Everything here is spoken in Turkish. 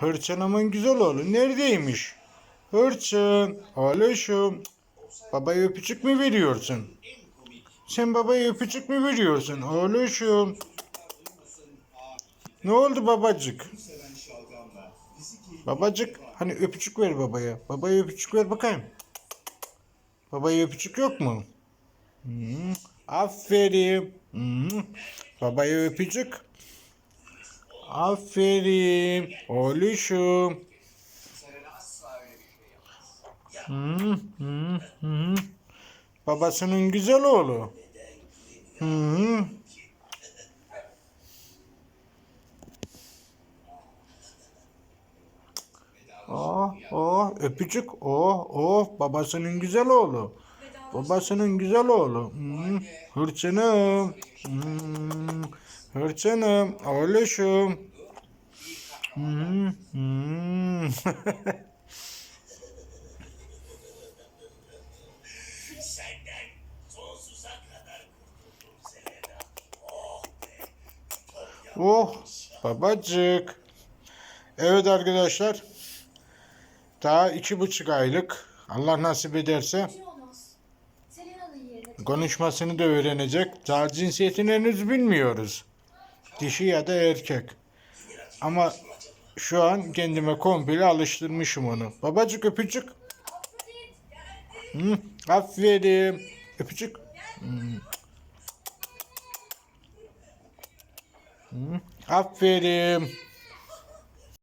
Hırçınımın güzel oğlu neredeymiş? Hırçın, oğluşum. Babaya öpücük mü veriyorsun? Sen babaya öpücük mü veriyorsun? Oğluşum. Ne oldu babacık? Babacık hani öpücük ver babaya. Babaya öpücük ver bakayım. Babaya öpücük yok mu? Hmm, aferin. Hmm, babaya öpücük. Aferin. Oğluşum. Hmm, hmm, hmm. Babasının güzel oğlu. Hmm. Oh, oh, öpücük. Oh, oh, babasının güzel oğlu. Babasının güzel oğlu. Hmm, hırçınım. Hmm, hırçınım. Oğluşum. Hmm, hmm. Oh babacık. Evet arkadaşlar. Daha iki buçuk aylık. Allah nasip ederse konuşmasını da öğrenecek. Daha cinsiyetini henüz bilmiyoruz. Dişi ya da erkek. Ama şu an kendime komple alıştırmışım onu. Babacık öpücük. Hı, aferin. Öpücük. Hı. Hı, aferin.